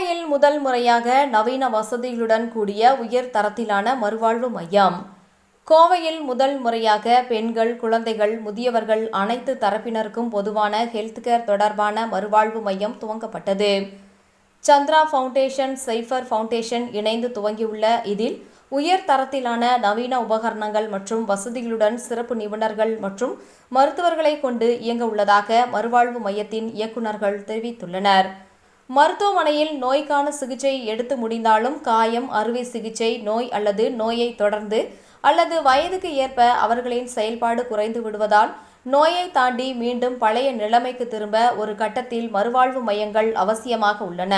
கோவையில் முதல் முறையாக நவீன வசதிகளுடன் கூடிய உயர் தரத்திலான மறுவாழ்வு மையம். கோவையில் முதல் முறையாக பெண்கள் குழந்தைகள் முதியவர்கள் அனைத்து தரப்பினருக்கும் பொதுவான ஹெல்த் கேர் தொடர்பான மறுவாழ்வு மையம் துவங்கப்பட்டது. சந்திரா ஃபவுண்டேஷன் சைஃபர் ஃபவுண்டேஷன் இணைந்து துவங்கியுள்ள இதில் உயர் தரத்திலான நவீன உபகரணங்கள் மற்றும் வசதிகளுடன் சிறப்பு நிபுணர்கள் மற்றும் மருத்துவர்களை கொண்டு இயங்க உள்ளதாக மறுவாழ்வு மையத்தின் இயக்குநர்கள் தெரிவித்துள்ளனர். மருத்துவமனையில் நோய்க்கான சிகிச்சை எடுத்து முடிந்தாலும் காயம் அறுவை சிகிச்சை நோய் அல்லது நோயை தொடர்ந்து அல்லது வயதுக்கு ஏற்ப அவர்களின் செயல்பாடு குறைந்து விடுவதால் நோயை தாண்டி மீண்டும் பழைய நிலைமைக்கு திரும்ப ஒரு கட்டத்தில் மறுவாழ்வு மையங்கள் அவசியமாக உள்ளன.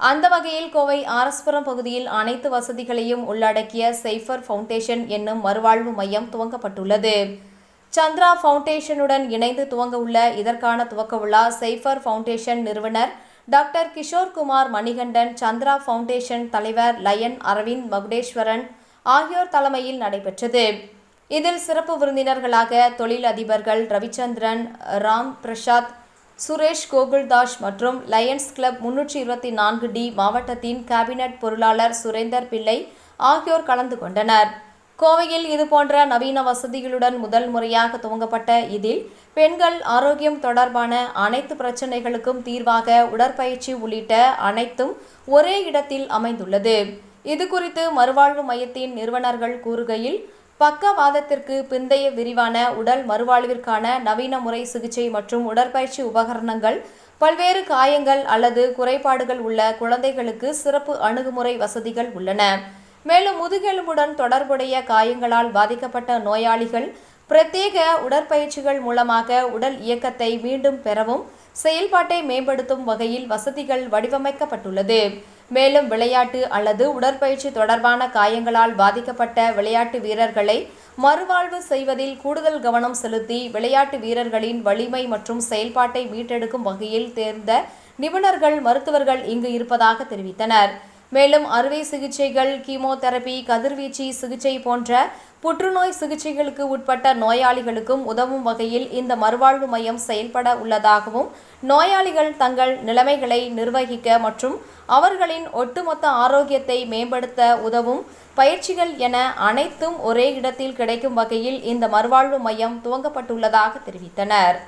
அந்த வகையில் கோவை ஆரஸ்புரம் பகுதியில் அனைத்து வசதிகளையும் உள்ளடக்கிய சைஃபர் ஃபவுண்டேஷன் என்னும் மறுவாழ்வு மையம் துவங்கப்பட்டுள்ளது. சந்திரா ஃபவுண்டேஷனுடன் இணைந்து துவங்க உள்ள இதற்கான துவக்க விழா சைஃபர் ஃபவுண்டேஷன் நிறுவனர் டாக்டர் கிஷோர்குமார் மணிகண்டன் சந்திரா ஃபவுண்டேஷன் தலைவர் லயன் அரவிந்த் மகுடேஸ்வரன் ஆகியோர் தலைமையில் நடைபெற்றது. இதில் சிறப்பு விருந்தினர்களாக தொழிலதிபர்கள் ரவிச்சந்திரன் ராம் பிரசாத் சுரேஷ் கோகுல்தாஸ் மற்றும் லயன்ஸ் கிளப் முன்னூற்றி இருபத்தி நான்கு டி மாவட்டத்தின் கேபினட் பொருளாளர் சுரேந்தர் பிள்ளை ஆகியோர் கலந்து கொண்டனர். கோவையில் இதுபோன்ற நவீன வசதிகளுடன் முதல் முறையாக துவங்கப்பட்ட இதில் பெண்கள் ஆரோக்கியம் தொடர்பான அனைத்து பிரச்சனைகளுக்கும் தீர்வாக உடற்பயிற்சி உள்ளிட்ட அனைத்தும் ஒரே இடத்தில் அமைந்துள்ளது. இதுகுறித்து மறுவாழ்வு மையத்தின் நிறுவனர்கள் கூறுகையில் பக்கவாதத்திற்கு பிந்தைய விரிவான உடல் மறுவாழ்விற்கான நவீன முறை சிகிச்சை மற்றும் உடற்பயிற்சி உபகரணங்கள் பல்வேறு காயங்கள் அல்லது குறைபாடுகள் உள்ள குழந்தைகளுக்கு சிறப்பு அணுகுமுறை வசதிகள் உள்ளன. மேலும் முதுகெலும்புடன் தொடர்புடைய காயங்களால் பாதிக்கப்பட்ட நோயாளிகள் பிரத்யேக உடற்பயிற்சிகள் மூலமாக உடல் இயக்கத்தை மீண்டும் பெறவும் செயல்பாட்டை மேம்படுத்தும் வகையில் வசதிகள் வடிவமைக்கப்பட்டுள்ளது. மேலும் விளையாட்டு அல்லது உடற்பயிற்சி தொடர்பான காயங்களால் பாதிக்கப்பட்ட விளையாட்டு வீரர்களை மறுவாழ்வு செய்வதில் கூடுதல் கவனம் செலுத்தி விளையாட்டு வீரர்களின் வலிமை மற்றும் செயல்பாட்டை மீட்டெடுக்கும் வகையில் தேர்ந்த நிபுணர்கள் மருத்துவர்கள் இங்கு இருப்பதாக தெரிவித்தனர். மேலும் அறுவை சிகிச்சைகள் கீமோதெரபி கதிர்வீச்சு சிகிச்சை போன்ற புற்றுநோய் சிகிச்சைகளுக்கு உட்பட்ட நோயாளிகளுக்கும் உதவும் வகையில் இந்த மறுவாழ்வு மையம் செயல்பட உள்ளதாகவும் நோயாளிகள் தங்கள் நிலைமைகளை நிர்வகிக்க மற்றும் அவர்களின் ஒட்டுமொத்த ஆரோக்கியத்தை மேம்படுத்த உதவும் பயிற்சிகள் என அனைத்தும் ஒரே இடத்தில் கிடைக்கும் வகையில் இந்த மறுவாழ்வு மையம் துவங்கப்பட்டுள்ளதாக தெரிவித்தனர்.